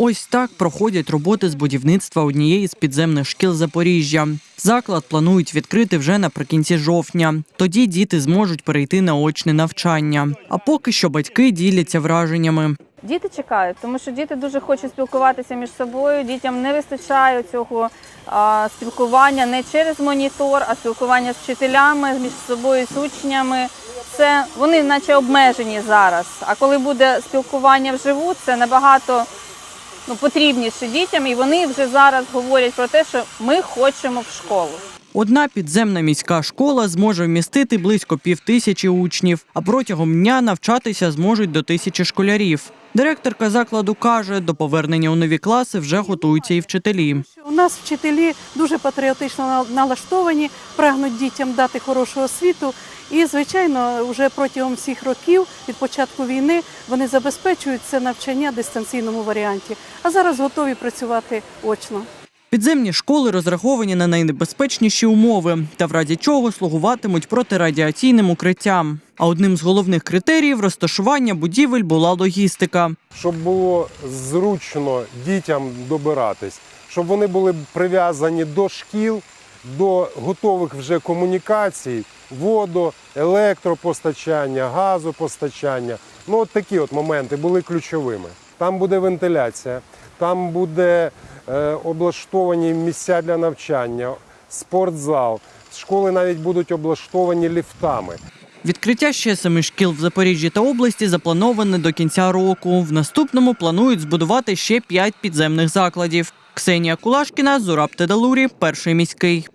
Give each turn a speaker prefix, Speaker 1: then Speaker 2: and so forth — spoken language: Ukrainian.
Speaker 1: Ось так проходять роботи з будівництва однієї з підземних шкіл Запоріжжя. Заклад планують відкрити вже наприкінці жовтня. Тоді діти зможуть перейти на очне навчання. А поки що батьки діляться враженнями.
Speaker 2: Діти чекають, тому що діти дуже хочуть спілкуватися між собою. Дітям не вистачає цього спілкування не через монітор, а спілкування з вчителями, між собою, з учнями. Це вони наче обмежені зараз. А коли буде спілкування вживу, це набагато ну, потрібніше дітям, і вони вже зараз говорять про те, що ми хочемо в школу.
Speaker 1: Одна підземна міська школа зможе вмістити близько півтисячі учнів, а протягом дня навчатися зможуть до тисячі школярів. Директорка закладу каже, до повернення у нові класи вже готуються і вчителі.
Speaker 3: У нас вчителі дуже патріотично на- налаштовані, прагнуть дітям дати хорошу освіту. І, звичайно, вже протягом всіх років від початку війни вони забезпечують це навчання в дистанційному варіанті. А зараз готові працювати очно.
Speaker 1: Підземні школи розраховані на найнебезпечніші умови та в разі чого слугуватимуть протирадіаційним укриттям. А одним з головних критеріїв розташування будівель була логістика.
Speaker 4: щоб було зручно дітям добиратись, щоб вони були прив'язані до шкіл, до готових вже комунікацій, воду, електропостачання, газопостачання. Ну, от такі от моменти були ключовими. Там буде вентиляція, там буде облаштовані місця для навчання, спортзал. Школи навіть будуть облаштовані ліфтами.
Speaker 1: Відкриття ще семи шкіл в Запоріжжі та області заплановане до кінця року. В наступному планують збудувати ще п'ять підземних закладів. Ксенія Кулашкіна, Зураб Тедалурі, перший міський.